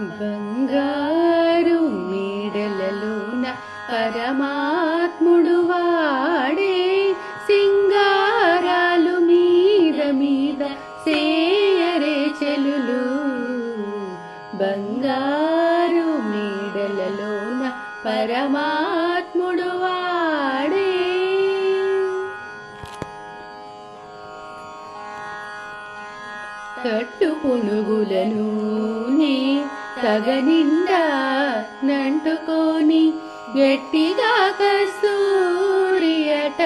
బంగారు మేడలలోన పరమాత్ముడు వాడే సింగారాలు మీద మీద సేయరే చెలులు. బంగారు మేడలలోన పరమాత్ముడు వాడే. కట్టు పునుగులను నీ తగనిండా నంటుకొని గట్టిగా కస్తూరియట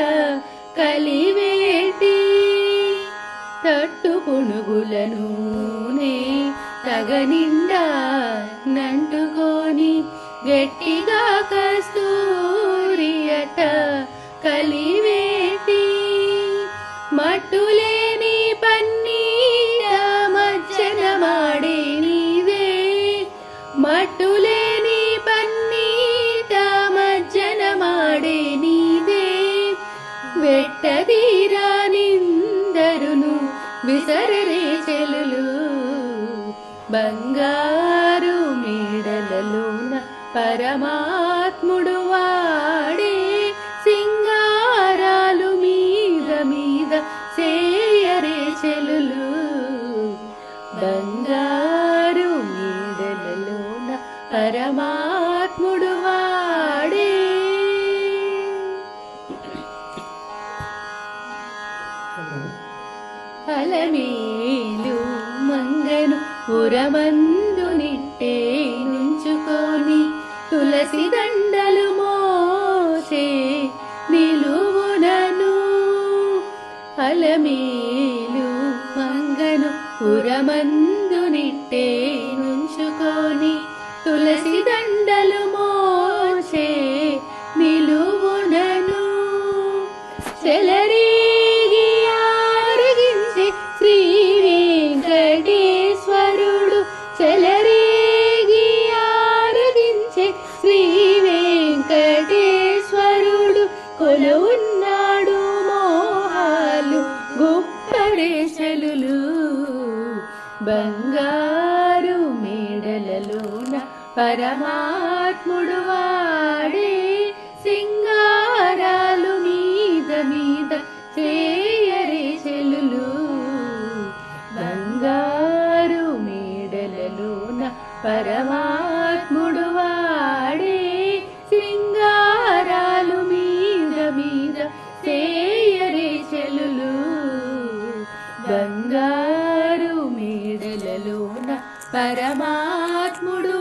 కలివేటి తట్టు పునుగులను నే తగనిండా నంటుకొని గట్టిగా కస్తూరియట కలివేటి పెట్టదీరా నిందరును విసరరే చెలులు. బంగారు మేడలలోన పరమాత్ముడు వాడే సింగారాలు మీద మీద సేయరే చెలులు. బంగారు మేడలలోన పరమా అలమేలు మంగను ఉరమందు నిట్టే నుంచుకొని తులసి దండలు మోసే నిలువునను. అలమేలు మంగను ఉరమందు నిట్టే నుంచుకొని తులసి దండలు మో శ్రీ వెంకటేశ్వరుడు కొలువున్నాడు మోహాలు గుప్పరేశలులు బంగారు మేడలలోన పరమాత్ముడు వాడే సింగారాలు మీద మీద చేయరే చెలులు. బంగారు మేడలలోన పరమా మీద చెలులు బంగారు మేడలలోన పరమాత్ముడు